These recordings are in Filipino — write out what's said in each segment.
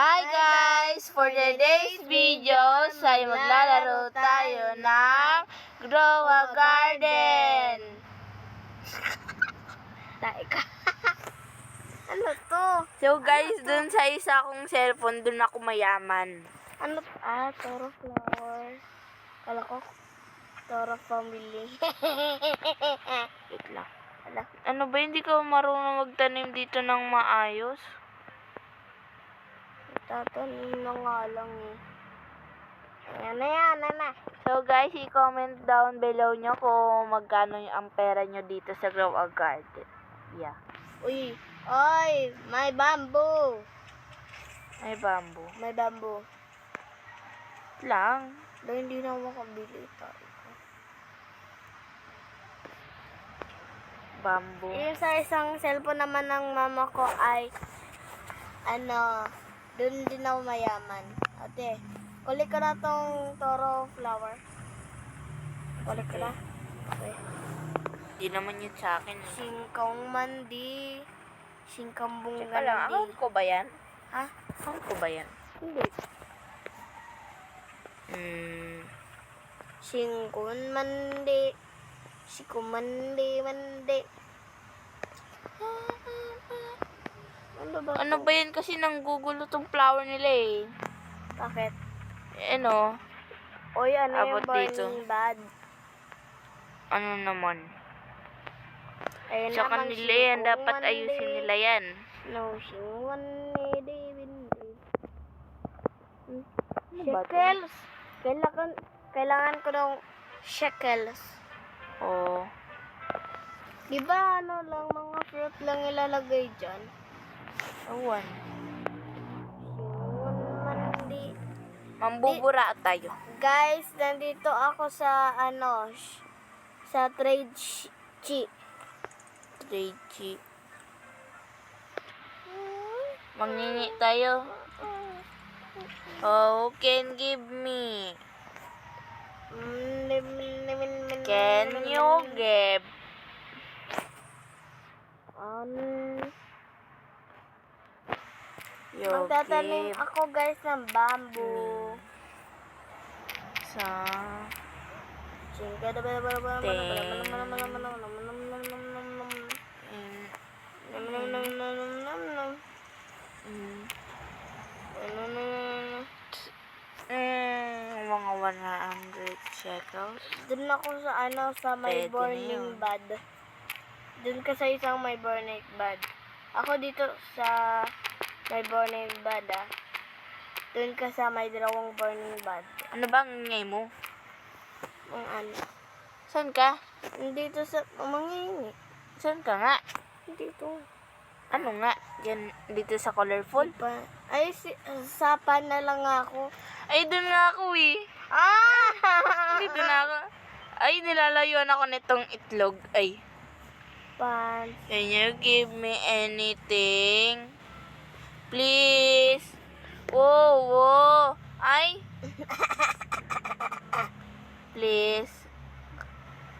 Hi guys! For today's videos ay maglalaro tayo ng Grow a Garden! Tae ka. ano to? So guys, dun sa isa kong cellphone, dun ako mayaman. Ano? Ah, Toro Flower. Kala ko, Toro Family. Wait lang. Ano ba, hindi ka marunong magtanim dito ng maayos? Tatanim na nga lang eh. Ayan na yan, na. So guys, i-comment down below nyo kung magkano yung ang pera nyo dito sa Grow a Garden. Yeah. Uy, oy, may bamboo. May bamboo. May bamboo. Lang. Dahil hindi na ako makabili tayo. Bamboo. Yung sa isang cellphone naman ng mama ko ay, ano, dun din ako mayaman. Ate, kulik ka na tong toro flower. Kulik ka na. Okay. Hindi naman yun sa akin. eh. Singkong mandi. Singkong Teka lang, account bungandi. ko ba yan? Ha? Account ko ba yan? Hindi. Hmm. Singkong mandi. Singkong mandi, mandi. Ano ba? Ano ba yan kasi nanggugulo tong flower nila eh. Bakit? Eh, ano? Oy, ano yung Abot burning dito. bad? Ano naman? Ayun Sa naman, kanila yan, dapat mandi. ayusin nila yan. No, singwan ni David. Ano ba to? Shekels. Kailangan, kailangan ko ng shekels. Oo. Di ba ano lang, mga fruit lang ilalagay dyan? Awan. Mandi. Mambubura tayo. Guys, nandito ako sa ano, sa trade sh- chi. Reggie. Mangingi tayo. Oh, can give me. Can you give? Um, You magtatanim ako guys ng bamboo. sa... Chingka da ba ba ba Mm, mm, mm, mga 100 shekels. Doon ako sa ano sa may Pwede burning bud. Doon ka sa isang may burning bud. Ako dito sa may burning bud ah. Doon ka sa may dalawang burning bud. Ano bang ingay mo? Ang ano. Saan ka? Dito sa mangingi. Saan ka nga? Dito. Ano nga? Diyan, dito sa colorful? Pa. Ay, si, sapan na lang ako. Ay, doon na ako eh. Ah! Dito na ako. Ay, nilalayuan ako nitong itlog. Ay. Pan. Can you give me anything? Please. Whoa, whoa. Ay. Please.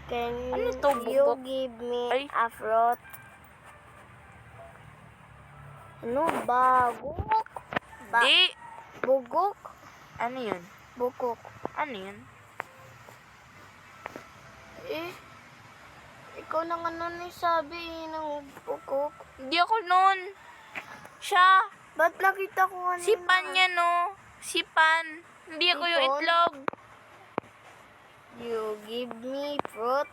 Can Ano to, you bukok? give me Ay. a fruit? Ano? Bagok? Ba- Di. Bugok? Ano yun? Bukok. Ano yun? Eh, ikaw na nga nun eh, sabi eh, ng bukok. Hindi ako nun. Ba't nakita ko kanina? Si Pan niya, no? Si Pan. Hindi ako yung Ipon? itlog. You give me fruit?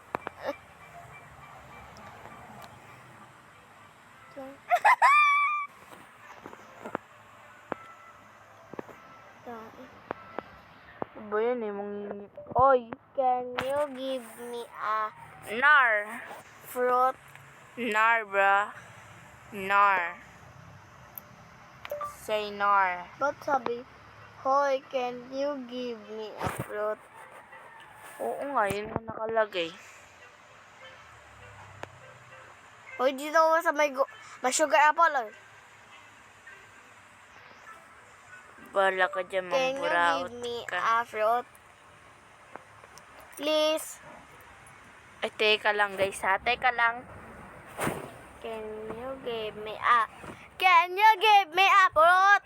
Ba yan eh? Mangingi. Oy. Can you give me a Nar. fruit? Nar, bruh. Nar. Say nar. Ba't sabi, Hoy, can you give me a fruit? Oo nga, yun ang nakalagay. Hoy, dito ako sa may, go- may sugar apple, oh. Bala ka dyan, Can you give me ka. a fruit? Please. Ay, teka lang guys ha. Teka lang. Can you give me a... Can you give me a fruit?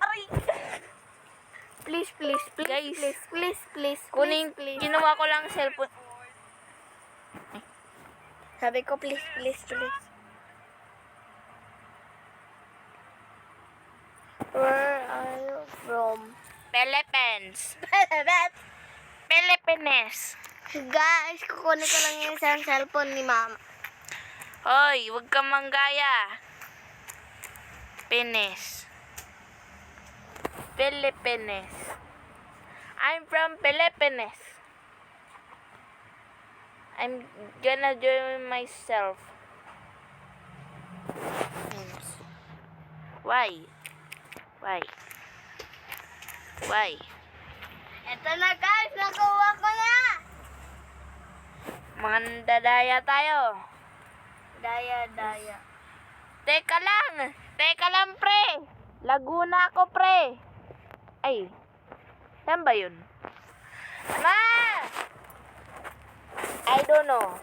Aray! Please, please, please, Guys, please, please, please, kunin, please, please. Ginawa ko lang cellphone. Sabi ko, please, please, please. Philippines. Philippines. Guys, kukunin ko lang yung isang cellphone ni mama. Hoy, huwag kang manggaya. Pines. Philippines. I'm from Philippines. I'm gonna join myself. Why? Why? Why? Ito na guys, nakuha ko na! Mandadaya tayo. Daya, daya. Teka lang! Teka lang, pre! Laguna ako, pre! Ay, saan ba yun? Ma! I don't know.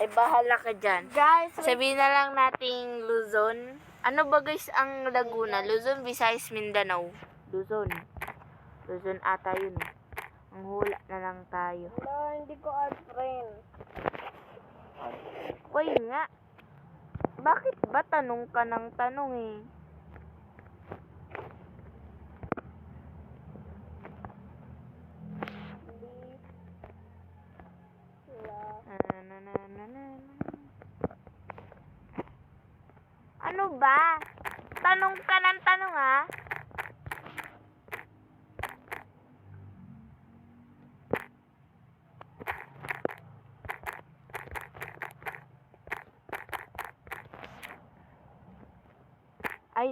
Ay, bahala ka dyan. Guys. Sabihin na lang nating Luzon. Ano ba guys ang Laguna? Luzon, Visayas, Mindanao. Luzon. Luzon ata yun. Ang hula na lang tayo. Wala, hindi ko add friend. Uy nga. Bakit ba tanong ka ng tanong eh? Ano ba? Tanong ka ng tanong ha?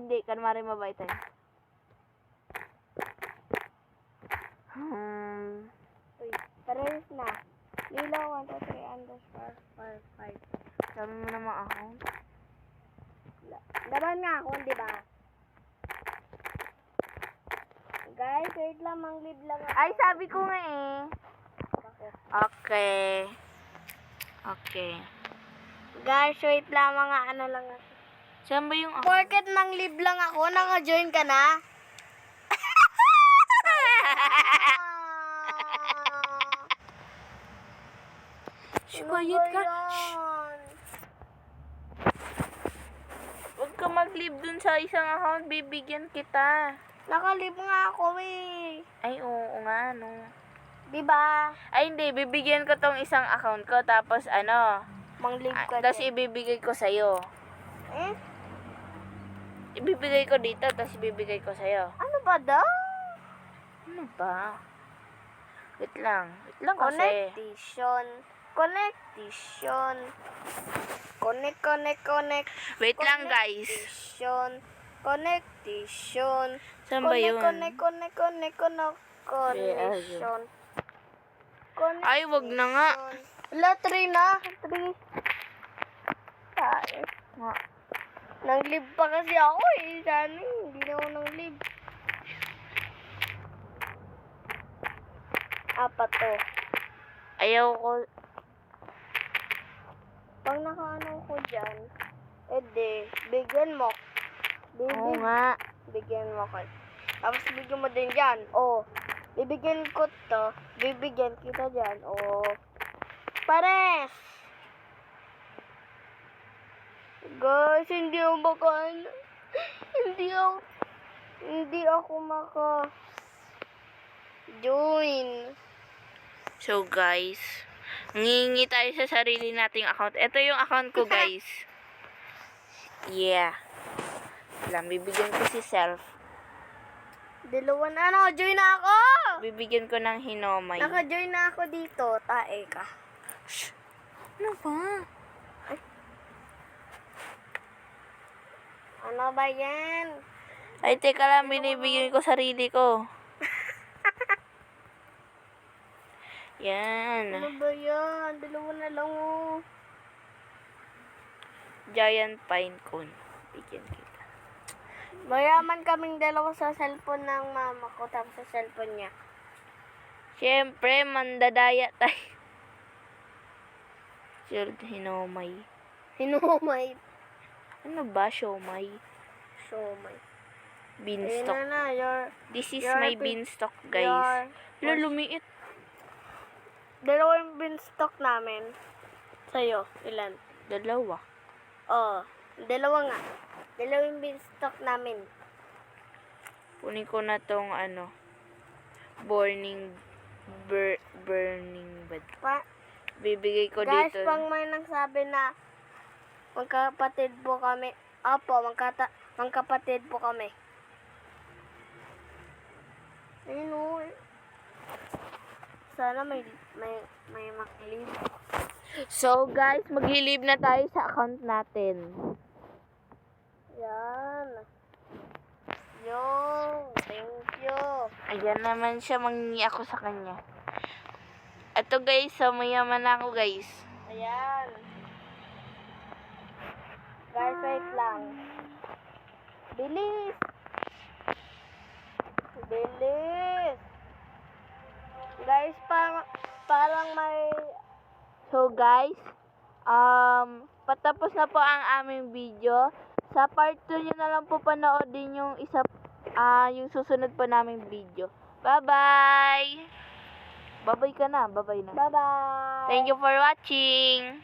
Hindi. Kanmari mabait tayo. Hmm. Uy, parehas na. Lilo, 1, 2, 3, underscore, 4, 5. Sabi mo naman account. Laban nga ako, di ba? Guys, wait lang, manglib lang ako. Ay, sabi ko nga eh. Okay. Okay. Guys, wait lang, mga ano lang ako. Saan ba yung account? Porket manglib lang ako, naka-join ka na? Shh, quiet ka. Shh. Huwag ka mag-leave dun sa isang account. Bibigyan kita. Nakalib nga ako eh. Ay, oo nga, no. Di ba? Ay, hindi. Bibigyan ko tong isang account ko. Tapos, ano. Manglib ah, ka Tapos, din. ibibigay ko sa'yo. Eh? Ibibigay ko dito. Tapos, ibibigay ko sa'yo. Ano ba daw? Ano ba? Wait lang. Wait lang kasi. Connectation. Connectation. Connect, connect, connect. Wait lang, guys. Connection. Connectation. Saan ba yun? Connect, connect, connect, connect, connection. Connection. Ay, wag na nga. Wala, three na. Three. Tayo. Nga. Nang-live pa kasi ako eh. Sana hindi na ako nang-live. Apat to. Ayaw ko. Pag nakaano ko dyan, edi, bigyan mo. Oo Bibig, nga. bigyan mo ko. Tapos bigyan mo din dyan. O, bibigyan ko to, bibigyan kita dyan. O, pares! Guys, hindi ako maka... Hindi ako... Hindi ako maka... Join. So, guys. Ngingi tayo sa sarili nating account. Ito yung account ko, guys. Yeah. Lang, bibigyan ko si self. Dalawa na ano, join na ako! Bibigyan ko ng hinomay. Naka-join na ako dito, tae ka. Ano ba? Ano ba yan? Ay, teka lang, binibigyan ko sarili ko. Yan. Ano ba yan? Dalawa na lang oh. Giant pine cone. Bigyan kita. Mayaman kaming dalawa sa cellphone ng mama ko tapos sa cellphone niya. Siyempre, mandadaya tayo. Sure, hinomay. Hinumay. Ano ba, siomay? Siomay. Ayun Beanstalk. na na, your, This is your my beanstalk, your, guys. Lo, lumiit. dalawang beanstalk namin. Sa'yo, ilan? Dalawa. Oo, dalawa nga. Dalawang beanstalk namin. Kunin ko na tong ano, burning, bur, burning bed. Pa, Bibigay ko guys, dito. pang may nagsabi na magkapatid po kami. Opo, magkata, magkapatid po kami. Ayun o. Sana may, may, may makilib. So, guys, maghilib na tayo sa account natin. Yan. Yo, thank you. Ayan naman siya, mangingi ako sa kanya. Ito guys, so mayaman na ako guys. Ayan. Guys, wait lang. Bilis! Bilis! Guys, parang, parang may... So guys, um, patapos na po ang aming video. Sa part 2 nyo na lang po panoodin yung isa, ah, yung susunod po naming video. Bye-bye! Bye-bye ka na, bye-bye na. Bye-bye! Thank you for watching!